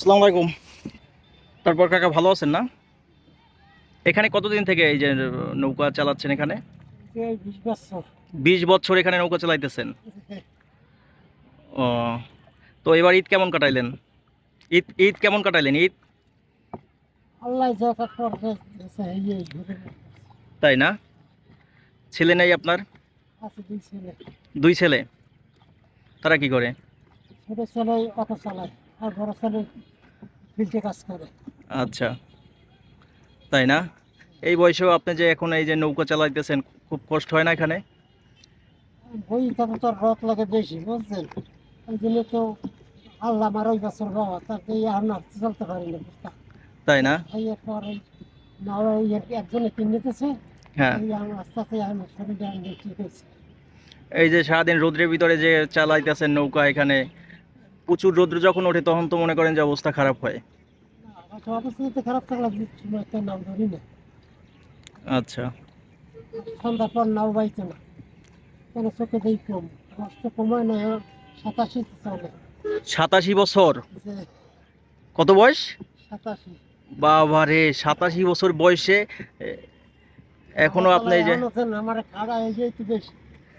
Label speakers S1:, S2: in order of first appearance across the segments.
S1: আসসালামু আলাইকুম। তারপর কাকা ভালো আছেন না? এখানে কতদিন থেকে এই যে নৌকা চালাচ্ছেন এখানে?
S2: বিশ বছর
S1: এখানে নৌকা চালাইতেছেন। ও তো এবার ঈদ কেমন কাটাইলেন? ঈদ ঈদ কেমন কাটাইলেন ঈদ? তাই না? ছেলে নেই আপনার?
S2: দুই ছেলে।
S1: দুই ছেলে তারা কি করে?
S2: ছোট ছেলে অটো চালায়। আর বড় ছেলে ফিল্ডে কাজ করে।
S1: আচ্ছা। তাই না? এই বয়সেও আপনি যে এখন এই যে নৌকা চালাইতেছেন খুব কষ্ট হয় না এখানে?
S2: বই তবে তোর রথ লাগে বেশি বুঝছেন? এই জন্য তো আল্লাহ আমার ওই বছর বাবা আর না চলতে পারি না
S1: তাই না?
S2: এরপর এই না ওই এক- একজনে কিনেতেছে
S1: হ্যাঁ।
S2: আস্তে আস্তে আমি শরীরে ঠিক হয়েছে
S1: এই যে সারাদিন রোদ্রের ভিতরে যে চালাইতেছেন নৌকা এখানে প্রচুর রোদ্র যখন ওঠে তখন তো মনে করেন যে অবস্থা খারাপ হয়।
S2: অবস্থা খারাপ থাকলে সময় তো নাম ধরি না।
S1: আচ্ছা।
S2: সন্ধ্যার পর নাও বাইতো না। কেন চোখে দেই কম। আমার কমায় না সাতাশি চলে।
S1: সাতাশি বছর? কত বয়স?
S2: সাতাশি।
S1: বাবা রে সাতাশি বছর বয়সে এখনও আপনি যে
S2: আমার খাড়া এই যে বেশি।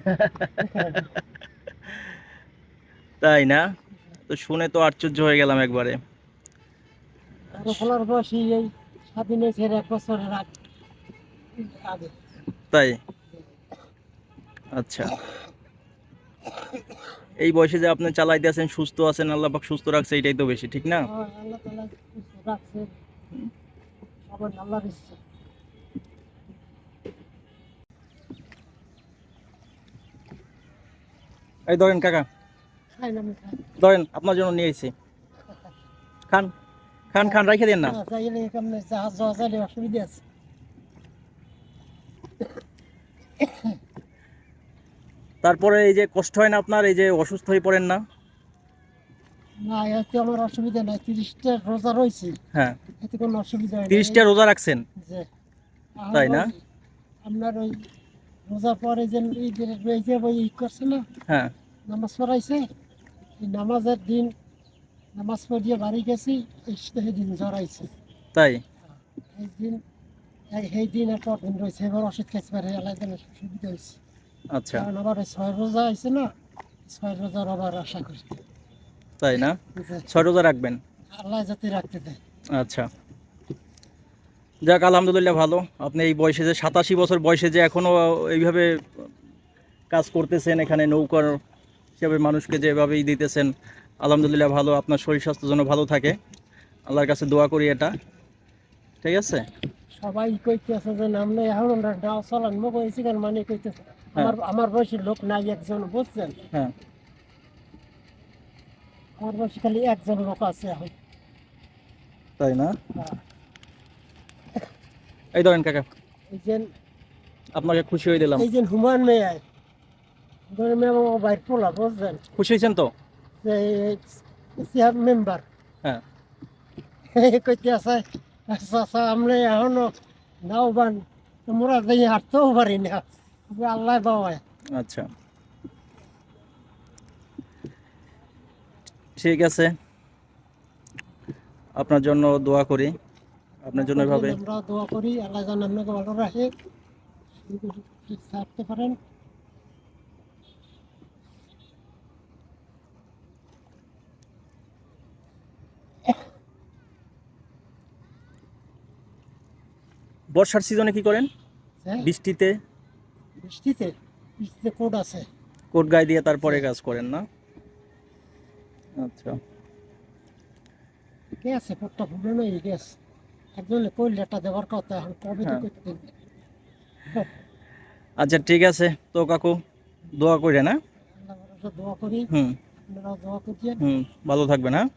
S1: তাই না? তো শুনে তো আশ্চর্য হয়ে গেলাম একবারে।
S2: খোলার বয়সী এই স্বাধীন হয়েছে এক বছরের আগে
S1: তাই? আচ্ছা। এই বয়সে যে আপনি চালাইতে আছেন সুস্থ আছেন আল্লাহ পাক সুস্থ রাখছে এটাই তো বেশি ঠিক না?
S2: হয়,
S1: এই ধরেন কাকা ধরেন আপনার জন্য নিয়ে এসেছি। খান খান খান রেখে দেন না।
S2: অসুবিধা আছে।
S1: তারপরে এই যে কষ্ট হয় না আপনার এই যে অসুস্থ হয়ে পড়েন না?
S2: না এতে আমার অসুবিধা নাই তিরিশটা রোজা রয়েছে।
S1: হ্যাঁ।
S2: এতে কোনো অসুবিধা হয় না।
S1: তিরিশটা রোজা রাখছেন? তাই না?
S2: আপনার ওই রোজার পরে যে ঈদের এই যে ওই ঈদ করছে না?
S1: হ্যাঁ।
S2: নামাজ পড়াইছে? এই নামাজের দিন নামাজ পড়িয়ে বাড়ি গেছি সেই দিন জড়াইছে।
S1: তাই?
S2: এই দিন এই- সেই দিন একটা দিন রয়েছে এবার ওষুধ খেতে পারে তাআলা সুবিধা হয়েছে।
S1: আচ্ছা।
S2: কারণ আবার ছয় রোজা আছে না ছয় রোজার আবার আশা করি।
S1: তাই না? ছয় রোজা রাখবেন?
S2: আল্লাহ যাতে রাখতে দেয়।
S1: আচ্ছা। যাক আলহামদুলিল্লাহ ভালো। আপনি এই বয়সে যে সাতাশি বছর বয়সে যে এখনও এইভাবে কাজ করতেছেন এখানে নৌকার হিসাবে মানুষকে যেভাবেই দিতেছেন আলহামদুলিল্লাহ ভালো আপনার শরীর স্বাস্থ্য যেন ভালো থাকে। আল্লাহর কাছে দোয়া করি এটা। ঠিক আছে?
S2: সবাই কইতেছে যে নাম নেই এখন আমরা ডাও চালান মুখ হয়েছি কেন? মানে কইতেছে আমার আমার বয়সী লোক নাই একজন বুঝছেন?
S1: হ্যাঁ।
S2: আমার বয়সী খালি একজন লোক আছে এখন।
S1: তাই না?
S2: হ্যাঁ।
S1: এই ধরেন কাকা
S2: এই যে
S1: আপনাকে খুশি হয়ে দিলাম।
S2: এই যে হুমায়ুন মেয়ে মেয়ে আমার বাইর পোলা বুঝছেন?
S1: খুশি হয়েছেন তো
S2: মেম্বার।
S1: হ্যাঁ।
S2: কইতে আছে চাচা আমরা এখনও নাও বান তোমরা দিয়ে হাঁটতেও পারি না। আল্লাহ বাবায়
S1: আচ্ছা। ঠিক আছে। আপনার জন্য দোয়া করি। আপনার জন্য এভাবে।
S2: আমরা দোয়া করি। আল্লাহ যেন আপনাকে ভালো রাখে। থাকতে পারেন
S1: বর্ষার সিজনে কি করেন?
S2: হ্যাঁ।
S1: বৃষ্টিতে?
S2: বৃষ্টিতে বৃষ্টিতে কোড আছে।
S1: কোট গায়ে দিয়ে তারপরে কাজ করেন না? আচ্ছা।
S2: আছে কোটটা ভুলে নই গ্যাস। একজনে কইলে একটা দেওয়ার কথা এখন কবে তো
S1: হ্যাঁ।
S2: করতে
S1: আচ্ছা ঠিক আছে। তো কাকু দোয়া করে না
S2: আল্লাহ দোয়া করি।
S1: হুম।
S2: দোয়া করিয়েন।
S1: হুম ভালো থাকবেন হ্যাঁ?